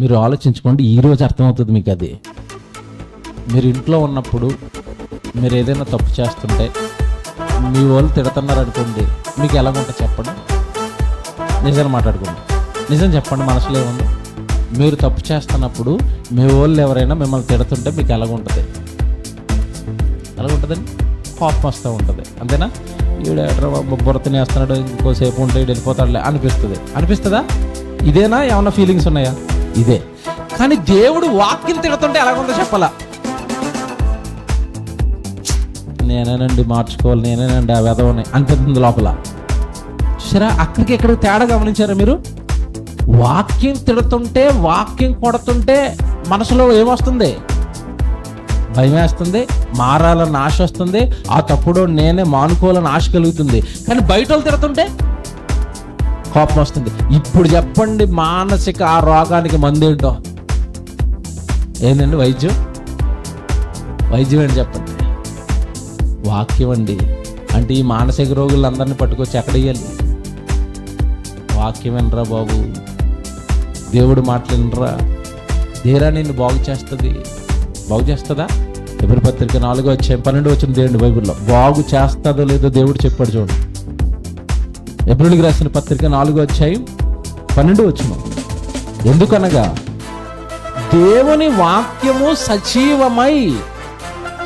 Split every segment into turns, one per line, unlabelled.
మీరు ఆలోచించుకోండి ఈరోజు అర్థమవుతుంది మీకు అది. మీరు ఇంట్లో ఉన్నప్పుడు మీరు ఏదైనా తప్పు చేస్తుంటే మీ వాళ్ళు తిడుతున్నారు అనుకోండి మీకు ఎలాగుంటే చెప్పండి? నిజం మాట్లాడుకోండి. నిజం చెప్పండి మనసులో ఏముంది? మీరు తప్పు చేస్తున్నప్పుడు మీ వాళ్ళు ఎవరైనా మిమ్మల్ని తిడుతుంటే మీకు ఎలాగుంటుంది? ఎలాగుంటుందండి? కోపం వస్తూ ఉంటుంది. అంతేనా? ఈడ బుర్ర తినేస్తున్నాడు ఇంకోసేపు ఉంటే వెళ్ళిపోతాడులే అనిపిస్తుంది. అనిపిస్తుందా? ఇదేనా? ఏమైనా ఫీలింగ్స్ ఉన్నాయా? ఇదే. కానీ దేవుడు వాక్యం తిడుతుంటే ఎలాగుందో చెప్పాలా? నేనేనండి మార్చుకోవాలి నేనేనండి ఆ వెధవని అనిపిస్తుంది లోపల. చూసారా అక్కడికి ఎక్కడ తేడా గమనించారా మీరు? వాక్యం తిడుతుంటే వాక్యం కొడుతుంటే మనసులో ఏమొస్తుంది? భయం వేస్తుంది మారాలన్న ఆశ వస్తుంది ఆ తప్పుడు నేనే మానుకోవాలని ఆశ కలుగుతుంది. కానీ బయట వాళ్ళు తిడుతుంటే కోపం వస్తుంది. ఇప్పుడు చెప్పండి మానసిక ఆ రోగానికి మందు ఏంటో. ఏంటండి వైద్యం? వైద్యం ఏంటి చెప్పండి? వాక్యం అండి. అంటే ఈ మానసిక రోగులందరినీ పట్టుకొచ్చి ఎక్కడ వాక్యం వినరా బాబు? దేవుడు మాట్లాడినరా దేరా నిన్ను బాగు చేస్తుంది? బాగు చేస్తుందా? ఎవరి పత్రిక నాలుగో వచ్చే పన్నెండు వచ్చిన దేవుడి బైబిల్లో. బాగు చేస్తుందో లేదో దేవుడు చెప్పాడు చూడండి. ఎబ్రిల్కి రాసిన పత్రిక నాలుగో అధ్యాయం పన్నెండు వచ్చిన ఎందుకనగా దేవుని వాక్యము సజీవమై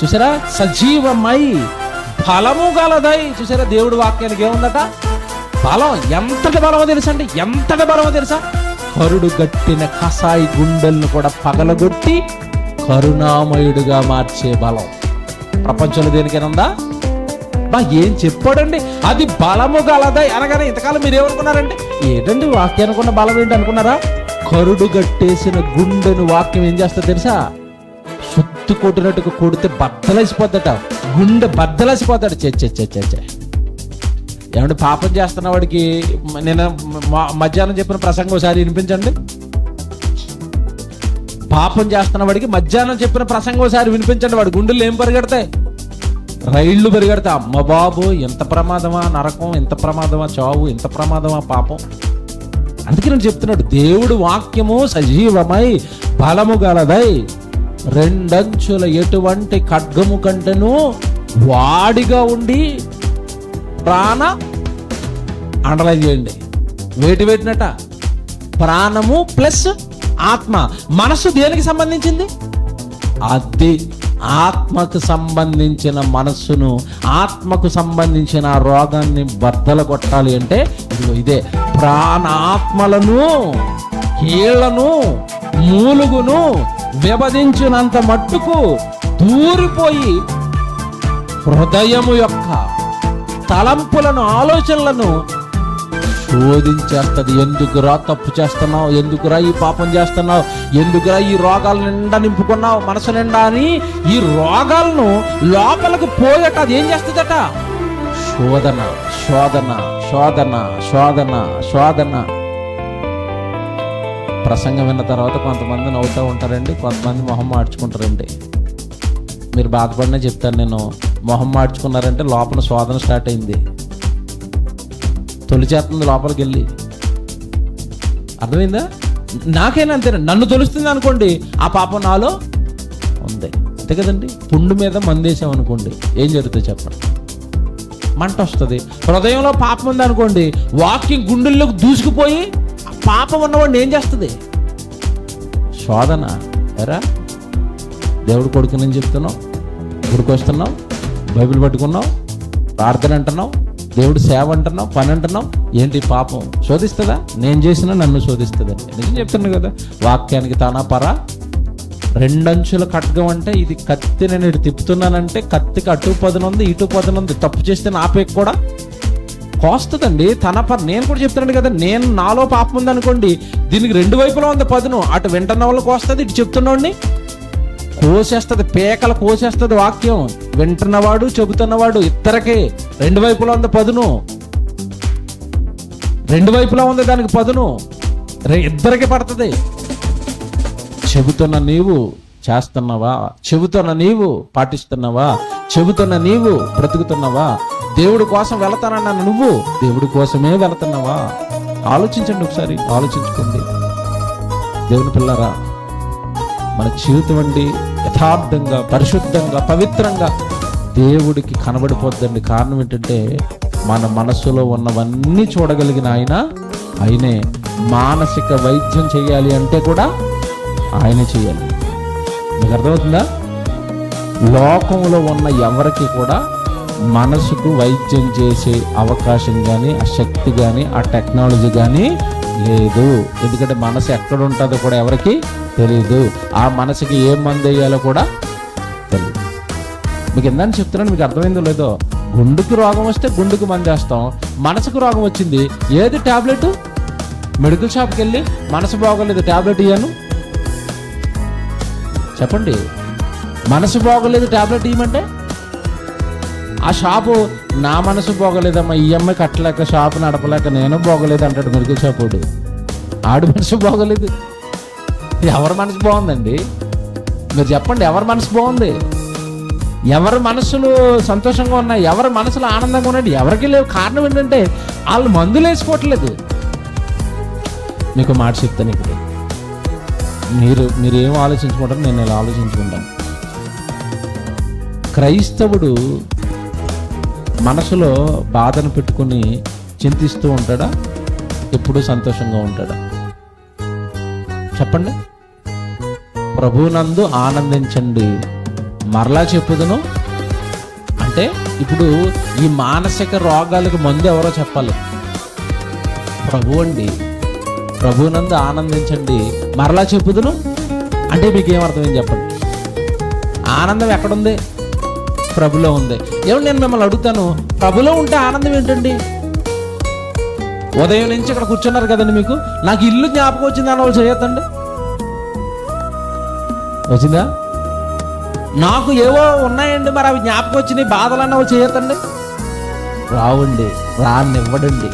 చూసారా? సజీవమై ఫలము గలదై చూసారా? దేవుడి వాక్యానికి ఏముందట? బలం. ఎంతటి బలమో తెలుసా అండి? ఎంతటి బలమో తెలుసా? కరుడు గట్టిన కసాయి గుండెలను కూడా పగలగొట్టి కరుణామయుడుగా మార్చే బలం. ప్రపంచంలో దేనికైనా ఉందా? అబ్బా ఏం చెప్పాడండి? అది బలము గలదై అనగానే ఇంతకాలం మీరు ఏమనుకున్నారండి ఏంటండి వాక్యానికి అనుకున్న బలం ఏంటి అనుకున్నారా? కరుడు గట్టేసిన గుండెను వాక్యం ఏం చేస్తా తెలుసా? సుత్తు కొట్టినట్టుగా కొడితే బద్దలేసిపోద్దట. గుండె బద్దలేసిపోతాడు. చే చే ఏమంటే పాపం చేస్తున్న వాడికి నేను మధ్యాహ్నం చెప్పిన ప్రసంగం ఒకసారి వినిపించండి. పాపం చేస్తున్న వాడికి మధ్యాహ్నం చెప్పిన ప్రసంగం ఒకసారి వినిపించండి. వాడి గుండెలు ఏం పరిగెడతాయి? రైళ్ళు పరిగెడతాయి అమ్మ బాబు ఎంత ప్రమాదమా నరకం ఎంత ప్రమాదమా చావు ఎంత ప్రమాదమా పాపం. అందుకే నేను చెప్తున్నాడు దేవుడు వాక్యము సజీవమై బలము గలదై రెండంచుల ఎటువంటి ఖడ్గము కంటేను వాడిగా ఉండి ప్రాణ అండర్లైన్ చేయండి. వేటి వేటినట? ప్రాణము ప్లస్ ఆత్మ. మనసు దేనికి సంబంధించింది? అది ఆత్మకు సంబంధించిన మనస్సును ఆత్మకు సంబంధించిన రోగాన్ని బద్దలు కొట్టాలి అంటే ఇదిగో ఇదే. ప్రాణాత్మలను కీళ్ళను మూలుగును విభజించినంత మట్టుకు దూరిపోయి హృదయము యొక్క తలంపులను ఆలోచనలను శోధించేస్తుంది ఎందుకురా తప్పు చేస్తున్నావు? ఎందుకురా ఈ పాపం చేస్తున్నావు? ఎందుకురా ఈ రోగాల నిండా నింపుకున్నావు? మనసు నిండా అని ఈ రోగాలను లోపలికి పోయట. అది ఏం చేస్తుందట? శోధన శోధన శోధన శోధన శోధన. ప్రసంగం విన్న తర్వాత కొంతమంది నవ్వుతూ ఉంటారండి. కొంతమంది మొహం మార్చుకుంటారండి. మీరు బాధపడినా చెప్తాను నేను. మొహం మార్చుకున్నారంటే లోపల శోధన స్టార్ట్ అయింది. తొలి చేస్తుంది లోపలికి వెళ్ళి. అర్థమైందా? నాకైనా అంతేనా? నన్ను తొలుస్తుంది అనుకోండి ఆ పాపం నాలో ఉంది. అంతే కదండి? పుండు మీద మందేసాం అనుకోండి ఏం జరుగుతుంది చెప్పండి. మంట వస్తుంది. హృదయంలో పాపం ఉంది అనుకోండి వాకింగ్ గుండెల్లోకి దూసుకుపోయి పాపం ఉన్నవాడిని ఏం చేస్తుంది? శోధన. ఎరా? దేవుడు కొడుకునని చెప్తున్నావు? గుడికి వస్తున్నావు బైబిల్ పట్టుకున్నావు? ప్రార్థన అంటున్నావు? దేవుడు సేవ అంటున్నావు పని అంటున్నాం ఏంటి పాపం? శోధిస్తుందా? నేను చేసినా నన్ను శోధిస్తుందండి నిజం చెప్తున్నా కదా వాక్యానికి తానా పరా? రెండంచుల ఖడ్గం అంటే ఇది కత్తి నేను ఇటు తిప్పుతున్నానంటే కత్తికి అటు పదనుంది ఇటు పదనుంది తప్పు చేస్తే నాపేకి కూడా కోస్తుందండి తన పని నేను కూడా చెప్తున్నాను కదా నేను నాలో పాపం ఉంది అనుకోండి దీనికి రెండు వైపులా ఉంది పదును. అటు వింటున్న వాళ్ళు కోస్తుంది ఇటు చెప్తున్నోడిని కోసేస్తుంది పేకలు కోసేస్తుంది వాక్యం. వింటున్నవాడు చెబుతున్నవాడు ఇద్దరికి రెండు వైపులా ఉంది పదును. రెండు వైపులా ఉంది దానికి పదును. ఇద్దరికి పడుతుంది. చెబుతున్న నీవు చేస్తున్నావా? చెబుతున్న నీవు పాటిస్తున్నావా? చెబుతున్న నీవు బ్రతుకుతున్నావా? దేవుడి కోసం వెళతానన్నాను నువ్వు. దేవుడి కోసమే వెళుతున్నావా? ఆలోచించండి ఒకసారి. ఆలోచించుకోండి. దేవుని పిల్లరా మన జీవితం అండి యథార్థంగా పరిశుద్ధంగా పవిత్రంగా దేవుడికి కనబడిపోద్దండి కారణం ఏంటంటే మన మనసులో ఉన్నవన్నీ చూడగలిగిన ఆయన ఆయనే. మానసిక వైద్యం చేయాలి అంటే కూడా ఆయనే చేయాలి. మీకు అర్థమవుతుందా? లోకంలో ఉన్న ఎవరికి కూడా మనసుకు వైద్యం చేసే అవకాశం కానీ ఆ శక్తి కానీ ఆ టెక్నాలజీ కానీ లేదు. ఎందుకంటే మనసు ఎక్కడ ఉంటుందో కూడా ఎవరికి తెలియదు ఆ మనసుకి ఏం మందు వేయాలో కూడా తెలియదు మీకు ఎందని చెప్తున్నాను మీకు అర్థమైందో లేదో? గుండెకు రోగం వస్తే గుండెకు మందేస్తాం మనసుకు రోగం వచ్చింది. ఏది టాబ్లెట్? మెడికల్ షాప్కి వెళ్ళి మనసు బాగోలేదు టాబ్లెట్ ఇయ్యాను. చెప్పండి. మనసు బాగోలేదు టాబ్లెట్ ఇవ్వమంటే ఆ షాపు నా మనసు బాగోలేదమ్మా ఈఎంఐ కట్టలేక షాపు నడపలేక నేను పోగలేదు అంటాడు మెడికల్ షాప్ వాడు ఆడు మనసు బాగోలేదు. ఎవరి మనసు బాగుందండి? మీరు చెప్పండి ఎవరి మనసు బాగుంది? ఎవరి మనసులు సంతోషంగా ఉన్నాయి? ఎవరి మనసులు ఆనందంగా ఉన్నాయి? ఎవరికి లేవు? కారణం ఏంటంటే వాళ్ళు మందులు వేసుకోవట్లేదు. మీకు మాట చెప్తాను ఇప్పుడు. మీరు మీరు ఏం ఆలోచించుకుంటారు నేను ఇలా ఆలోచించుకుంటాను. క్రైస్తవుడు మనసులో బాధను పెట్టుకుని చింతిస్తూ ఉంటాడా? ఎప్పుడూ సంతోషంగా ఉంటాడా? చెప్పండి. ప్రభునందు ఆనందించండి. మరలా చెప్పుదును. అంటే ఇప్పుడు ఈ మానసిక రోగాలకు మందు ఎవరో చెప్పాలి. ప్రభు అండి. ప్రభునందు ఆనందించండి. మరలా చెప్పుదును. అంటే మీకు ఏమర్థమైంది చెప్పండి. ఆనందం ఎక్కడుంది? ప్రభులో ఉంది. ఏమన్నా నేను మిమ్మల్ని అడుగుతాను? ప్రభులో ఉంటే ఆనందం ఏంటండి? ఉదయం నుంచి ఇక్కడ కూర్చున్నారు కదండి మీకు? నాకు ఇల్లు జ్ఞాపకం వచ్చింది అన్న చేయొద్దండి. వచ్చిందా? నాకు ఏవో ఉన్నాయండి మరి అవి జ్ఞాపకం వచ్చినాయి బాధలు అన్నవి చేయొద్దండి. రావండి రానివ్వడండి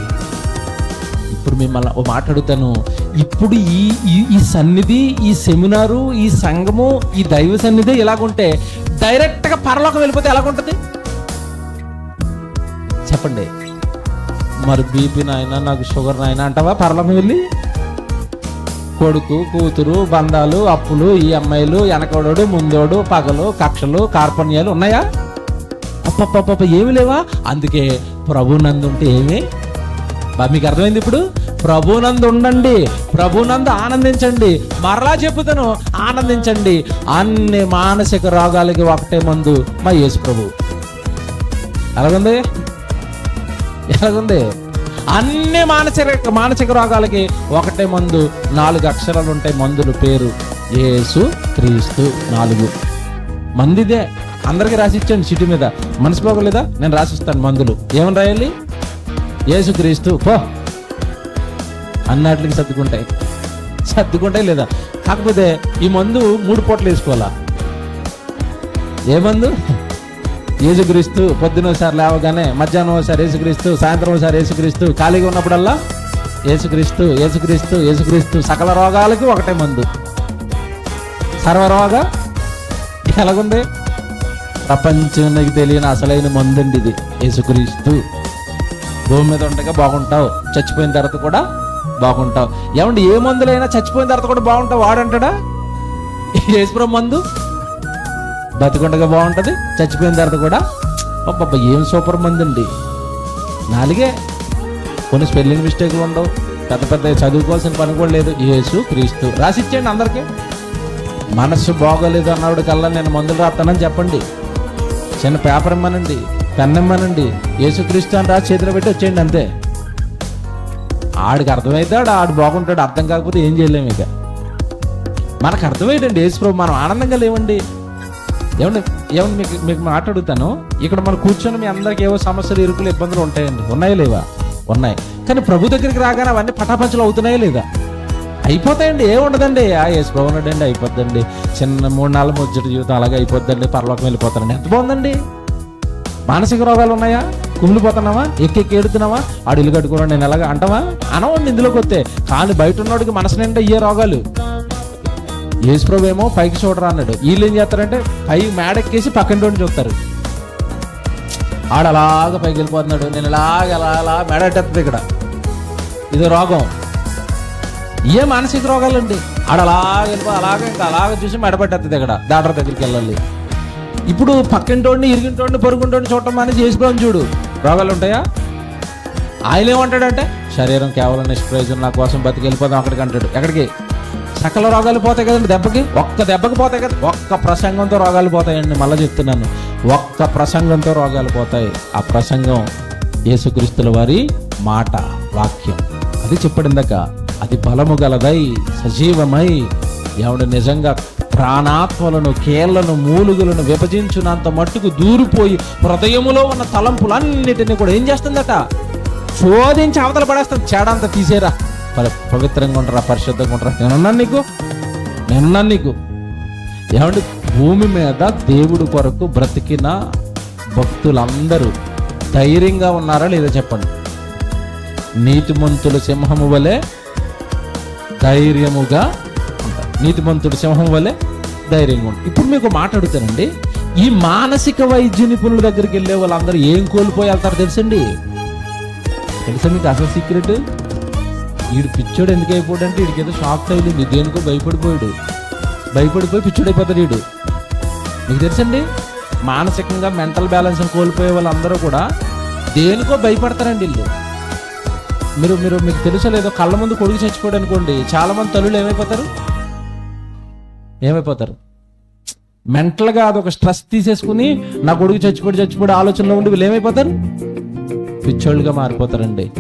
ఇప్పుడు మిమ్మల్ని ఓ మాట్లాడుతాను ఇప్పుడు ఈ ఈ- ఈ సన్నిధి ఈ సెమినారు ఈ సంఘము ఈ దైవ సన్నిధి ఎలాగుంటే డైరెక్ట్గా పరలోకం వెళ్ళిపోతే ఎలాగుంటుంది? చెప్పండి. మరి బీపీ నాయన నాకు షుగర్ నాయన అంటావా పరలోకం వెళ్ళి? కొడుకు కూతురు బంధాలు అప్పులు ఈ అమ్మాయిలు వెనకడోడు ముందోడు పగలు కక్షలు కార్పణ్యాలు ఉన్నాయా? అప్పప్ప ఏమి లేవా? అందుకే ప్రభు ఉంటే ఏమి? బా మీకు అర్థమైంది ఇప్పుడు? ప్రభునందు ఉండండి ప్రభునందు ఆనందించండి. మరలా చెప్పుతాను ఆనందించండి. అన్ని మానసిక రోగాలకి ఒకటే మందు మా యేసు ప్రభు ఎలాగుంది? ఎలాగుంది? అన్ని మానసిక మానసిక రోగాలకి ఒకటే మందు నాలుగు అక్షరాలు ఉంటాయి మందులు పేరు యేసు క్రీస్తు నాలుగు. మందిదే. అందరికి రాసిచ్చండి సిటీ మీద. మనసు పోగలేదా నేను రాసిస్తాను మందులు. ఏమని రాయాలి? యేసు క్రీస్తు. పో. అన్నాటికి సర్దుకుంటాయి. సర్దుకుంటాయి లేదా? కాకపోతే ఈ మందు మూడు పూటలు వేసుకోవాలా? ఏ మందు? ఏసుక్రీస్తు పొద్దున ఒకసారి లేవగానే మధ్యాహ్నం ఒకసారి ఏసుక్రీస్తు సాయంత్రం ఒకసారి ఏసుక్రీస్తు ఖాళీగా ఉన్నప్పుడల్లా ఏసుక్రీస్తు ఏసుక్రీస్తు ఏసుక్రీస్తు సకల రోగాలకి ఒకటే మందు. సర్వరోగ ఎలాగుంది? ప్రపంచానికి తెలియని అసలైన మందండి ఇది యేసుక్రీస్తు. భూమి మీద ఉండగా బాగుంటావు. చచ్చిపోయిన తర్వాత కూడా బాగుంటావు. ఏమంటే ఏ మందులైనా చచ్చిపోయిన తర్వాత కూడా బాగుంటావు వాడంటాడా? యేసుప్రభు మందు బతికుండగా బాగుంటుంది చచ్చిపోయిన తర్వాత కూడా? అబ్బబ్బ ఏం సూపర్ మంది అండి నాలుగే కొన్ని స్పెల్లింగ్ మిస్టేక్లు ఉండవు. పెద్ద పెద్ద చదువుకోవాల్సిన పని కూడా లేదు. యేసు క్రీస్తు. రాసిచ్చేయండి అందరికీ. మనస్సు బాగోలేదు అన్నవాడు కల్లా నేను మందులు రాస్తానని చెప్పండి. చిన్న పేపర్ ఇమ్మనండి పెన్ ఇమ్మనండి. యేసుక్రీస్తు అని రాసి చేతిలో పెట్టి వచ్చేయండి అంతే. ఆడికి అర్థమైతాడు ఆడు బాగుంటాడు అర్థం కాకపోతే ఏం చేయలేము ఇక. మనకు అర్థమయ్యేటండి యేసుప్రభు మనం ఆనందంగా లేవండి. ఏమండి ఏమండి మీకు మీకు మాట్లాడుతాను. ఇక్కడ మనం కూర్చొని మీ అందరికి ఏవో సమస్యలు ఇరుకులు ఇబ్బందులు ఉంటాయండి. ఉన్నాయా లేవా? ఉన్నాయి. కానీ ప్రభు దగ్గరికి రాగానే అవన్నీ పటాపంచలు అవుతున్నాయా లేదా? అయిపోతాయండి ఏ ఉండదండి. ఆ యేసు ప్రభు ఉన్నాడండి అయిపోద్దండి. చిన్న మూడు నాలుగు ముచ్చటి జీవితం అలాగే అయిపోద్దండి పరలోకం వెళ్ళిపోతానండి ఎంత బాగుందండి? మానసిక రోగాలు ఉన్నాయా? కుమిలిపోతున్నావా? ఎక్కి ఎక్కి ఏడుతున్నావా? ఆడు ఇల్లు కట్టుకున్నాడు నేను ఎలాగ అంటావా? అనవండి ఇందులోకి వస్తే కానీ బయట ఉన్నోడికి మనసు నిండా ఇయ్యే రోగాలు. యేసుప్రభు ఏమో పైకి చూడరా అన్నాడు. వీళ్ళు ఏం చేస్తారంటే పై మేడెక్కేసి పక్కన నుండి చూస్తారు. ఆడు అలాగ పైకి వెళ్ళిపోతున్నాడు. నేను ఇలాగ అలా అలా మేడెట్టేస్తుంది ఇక్కడ. ఇది రోగం. ఏ మానసిక రోగాలండి. ఆడ అలాగ వెళ్ళిపో అలాగ ఇంకా అలాగ చూసి మెడబెట్టేస్తుంది ఇక్కడ. డాక్టర్ దగ్గరికి వెళ్ళాలి. ఇప్పుడు పక్కింటోడిని ఇరిగింటోడిని పొరుగుంటోడిని చూడటం అని చేసుకోని చూడు. రోగాలు ఉంటాయా? ఆయన ఏమంటాడంటే శరీరం కేవలం నిష్ప్రయోజనం నా కోసం బతికి వెళ్ళిపోదాం అక్కడికి అంటాడు. ఎక్కడికి? సకల రోగాలు పోతాయి కదండి దెబ్బకి? ఒక్క దెబ్బకి పోతాయి కదా? ఒక్క ప్రసంగంతో రోగాలు పోతాయండి మళ్ళీ చెప్తున్నాను. ఒక్క ప్రసంగంతో రోగాలు పోతాయి. ఆ ప్రసంగం యేసుక్రీస్తుల వారి మాట వాక్యం. అది చెప్పాడు అది బలము గలదై సజీవమై ఎవడు నిజంగా ప్రాణాత్మలను కేళ్ళను మూలుగులను విభజించినంత మట్టుకు దూరిపోయి హృదయములో ఉన్న తలంపులన్నిటిని కూడా ఏం చేస్తుందట? శోధించి అవతల పడేస్తుంది చేడంతా తీసేరా. పవిత్రంగా ఉంటారా పరిశుద్ధంగా ఉంటారా నేనున్నాను నీకు? నేనున్నాను నీకు? ఏమంటే భూమి మీద దేవుడు కొరకు బ్రతికిన భక్తులందరూ ధైర్యంగా ఉన్నారా లేదా చెప్పండి? నీతిమంతులు సింహము వలె ధైర్యముగా నీతిమంతుడు సింహం వలె ధైర్యంగా ఉంటుంది ఇప్పుడు మీకు మాట అడుగుతానండి. ఈ మానసిక వైద్య నిపుణుల దగ్గరికి వెళ్ళే వాళ్ళందరూ ఏం కోల్పోయి వెళ్తారు తెలుసండి? తెలుసా మీకు అసలు సీక్రెట్ వీడు పిచ్చోడు ఎందుకు అయిపోయాడు అంటే వీడికి ఏదో షాక్ తగిలింది దేనికో భయపడిపోయాడు. భయపడిపోయి పిచ్చోడు అయిపోతాడు వీడు మీకు తెలుసండి? మానసికంగా మెంటల్ బ్యాలెన్స్ కోల్పోయే వాళ్ళందరూ కూడా దేనికో భయపడతారండి వీళ్ళు. మీరు మీరు మీకు తెలుసో లేదో కళ్ళ ముందు కొడుకు చచ్చిపోయాడు అనుకోండి చాలా మంది తల్లులు ఏమైపోతారు? ఏమైపోతారు? మెంటల్గా అదొక స్ట్రెస్ తీసేసుకుని నా కొడుకు చచ్చిపోయి చచ్చిపోయి ఆలోచనలో ఉండి వీళ్ళు ఏమైపోతారు? పిచ్చోళ్ళుగా మారిపోతారండి.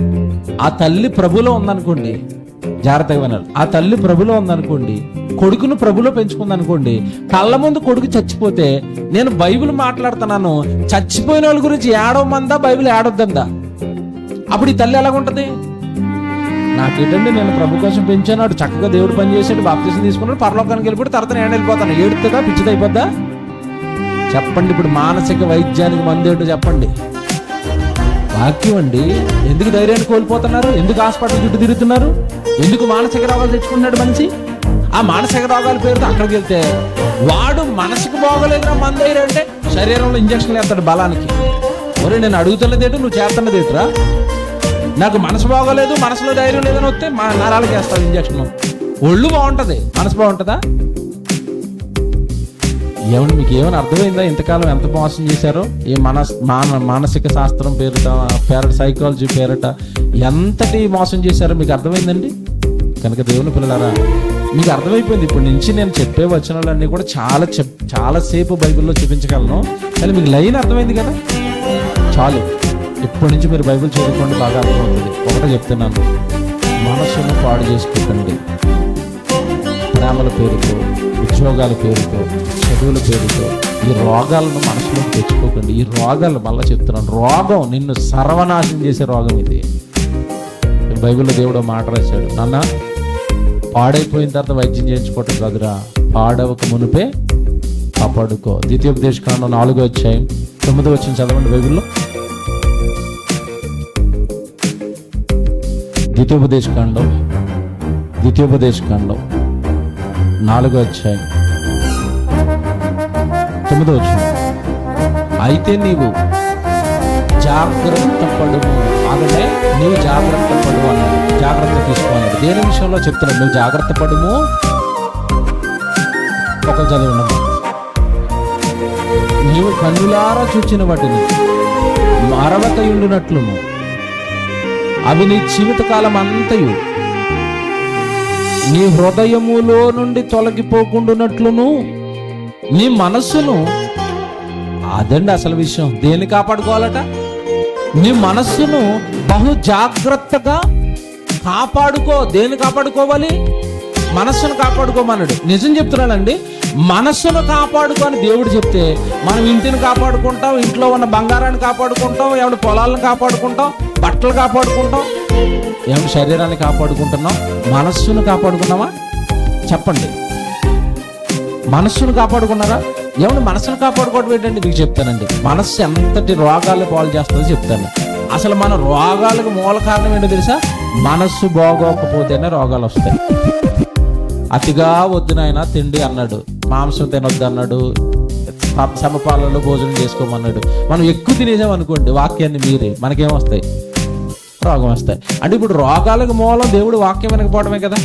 ఆ తల్లి ప్రభులో ఉందనుకోండి జాగ్రత్తగా వినాలి. ఆ తల్లి ప్రభులో ఉందనుకోండి కొడుకును ప్రభులో పెంచుకుందనుకోండి కళ్ళ ముందు కొడుకు చచ్చిపోతే నేను బైబిల్ మాట్లాడుతున్నాను చచ్చిపోయిన వాళ్ళ గురించి ఏడవమందా? బైబిల్ ఏడొద్దందా? అప్పుడు ఈ తల్లి ఎలాగుంటది? నాకేంటండి నేను ప్రభు కోసం పెంచాను వాడు చక్కగా దేవుడు పని చేసాడు బాప్తీసం తీసుకున్నాడు పరలోకానికి వెళ్ళిపోయి తర్వాత నేను వెళ్ళిపోతాను. ఏడుతుందా? పిచ్చిదైపోద్దా చెప్పండి ఇప్పుడు మానసిక వైద్యానికి మందేటో చెప్పండి. వాక్యం అండి ఎందుకు ధైర్యాన్ని కోల్పోతున్నారు? ఎందుకు హాస్పిటల్ చుట్టూ తిరుగుతున్నారు? ఎందుకు మానసిక రోగాలు తెచ్చుకున్నాడు మనిషి? ఆ మానసిక రోగాల పేరుతో అక్కడికి వెళ్తే వాడు మనసుకు బాగోలేదురా మందైరు అంటే శరీరంలో ఇంజక్షన్లు వేస్తాడు బలానికి. మరి నేను అడుగుతున్నదేంటి నువ్వు చేస్తున్నదేంటిరా నాకు మనసు బాగోలేదు మనసులో ధైర్యం లేదని వస్తే మా నరాలకి వేస్తాడు ఇంజక్షన్ ఒళ్ళు బాగుంటది. మనసు బాగుంటుందా? ఏమని మీకు ఏమైనా అర్థమైందా? ఇంతకాలం ఎంత మోసం చేశారో? ఈ మనస్ మాన మానసిక శాస్త్రం పేరిట పేరట సైకాలజీ పేరిట ఎంతటి మోసం చేశారో మీకు అర్థమైందండి? కనుక దేవుని పిల్లలారా మీకు అర్థమైపోయింది. ఇప్పటి నుంచి నేను చెప్పే వచనాలన్నీ కూడా చాలా చెప్ చాలాసేపు బైబిల్లో చూపించగలను. కానీ మీకు లైన్ అర్థమైంది కదా? చాలు. ఇప్పటి నుంచి మీరు బైబిల్ చదువుకోండి బాగా అర్థమవుతుంది. ఒకటే చెప్తున్నాను. మనస్సును పాడు చేసుకోకండి. ప్రేమల పేరుతో ఉద్యోగాల పేరుతో చదువుల పేరుతో ఈ రోగాలను మనసులోకి తెచ్చుకోకండి. ఈ రోగాలు మళ్ళీ చెప్తున్నాను. రోగం నిన్ను సర్వనాశనం చేసే రోగం ఇది. బైబిల్లో దేవుడు మాట రాశాడు. నాన్న పాడైపోయిన తర్వాత వైద్యం చేయించుకోవటం కాదురా. పాడవక మునిపే కాపాడుకో. ద్వితీయోపదేశ కాండం నాలుగో వచ్చాయి తొమ్మిదో వచ్చిన చదవండి బైబిల్లో. ద్వితీయోపదేశకాండం ద్వితీయోపదేశకాండం ద్వితీయోపదేశ నాలుగో అధ్యాయం తొమ్మిదో వచ్చిన అయితే నీవు జాగ్రత్త పడు ఆగనే నీవు జాగ్రత్త పడు అన్నాడు. జాగ్రత్త తీసుకోవాలి దేని విషయంలో చెప్తున్నాడు నువ్వు జాగ్రత్త పడుము. ఒక చదవండి నీవు కన్నులారా చూచిన వాటిని మరవకయుండునట్లును అవి నీ జీవితకాలం అంతయు నీ హృదయములో నుండి తొలగిపోకుండానట్లును నీ మనస్సును అదండి అసలు విషయం. దేన్ని కాపాడుకోవాలట? నీ మనస్సును బహు జాగ్రత్తగా కాపాడుకో. దేన్ని కాపాడుకోవాలి? మనస్సును కాపాడుకోమన్నాడు. నిజం చెప్తున్నానండి మనస్సును కాపాడుకో అని దేవుడు చెప్తే మనం ఇంటిని కాపాడుకుంటాం ఇంట్లో ఉన్న బంగారాన్ని కాపాడుకుంటాం ఏమైనా పొలాలను కాపాడుకుంటాం బట్టలు కాపాడుకుంటాం ఏమైనా శరీరాన్ని కాపాడుకుంటున్నాం? మనస్సును కాపాడుకున్నామా? చెప్పండి. మనస్సును కాపాడుకున్నారా? ఏమన్నా మనస్సును కాపాడుకోవడం ఏంటంటే మీకు చెప్తానండి. మనస్సు ఎంతటి రోగాలు పాలు చేస్తుందో చెప్తాను. అసలు మన రోగాలకు మూల కారణం ఏంటో తెలుసా? మనస్సు బాగోకపోతేనే రోగాలు వస్తాయి. అతిగా వద్దునైనా తిండి అన్నాడు. మాంసం తినొద్దు అన్నాడు. సమపాలలో భోజనం చేసుకోమన్నాడు. మనం ఎక్కువ తినేసాం అనుకోండి వాక్యాన్ని మీరే మనకేం వస్తాయి? రోగం వస్తాయి. అంటే ఇప్పుడు రోగాలకు మూలం దేవుడు వాక్యం వినకపోవడమే కదా?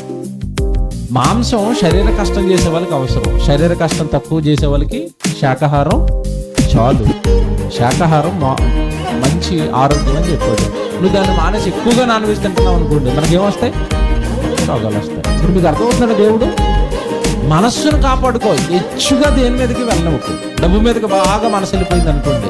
మాంసం శరీర కష్టం చేసే వాళ్ళకి అవసరం. శరీర కష్టం తక్కువ చేసే వాళ్ళకి శాకాహారం చాలు. శాకాహారం మా మంచి ఆరోగ్యం అని చెప్పాడు నువ్వు దాన్ని మానేసి ఎక్కువగా నాన్ వెజ్ తింటున్నావు అనుకోండి మనకేమొస్తాయి రోగాలు వస్తాయి. ఇప్పుడు మీకు అర్థమవుతున్నాడు దేవుడు? మనస్సును కాపాడుకో. హెచ్చుగా దేని మీదకి వెళ్ళవచ్చు డబ్బు మీదకి బాగా మనసు వెళ్ళిపోయింది అనుకోండి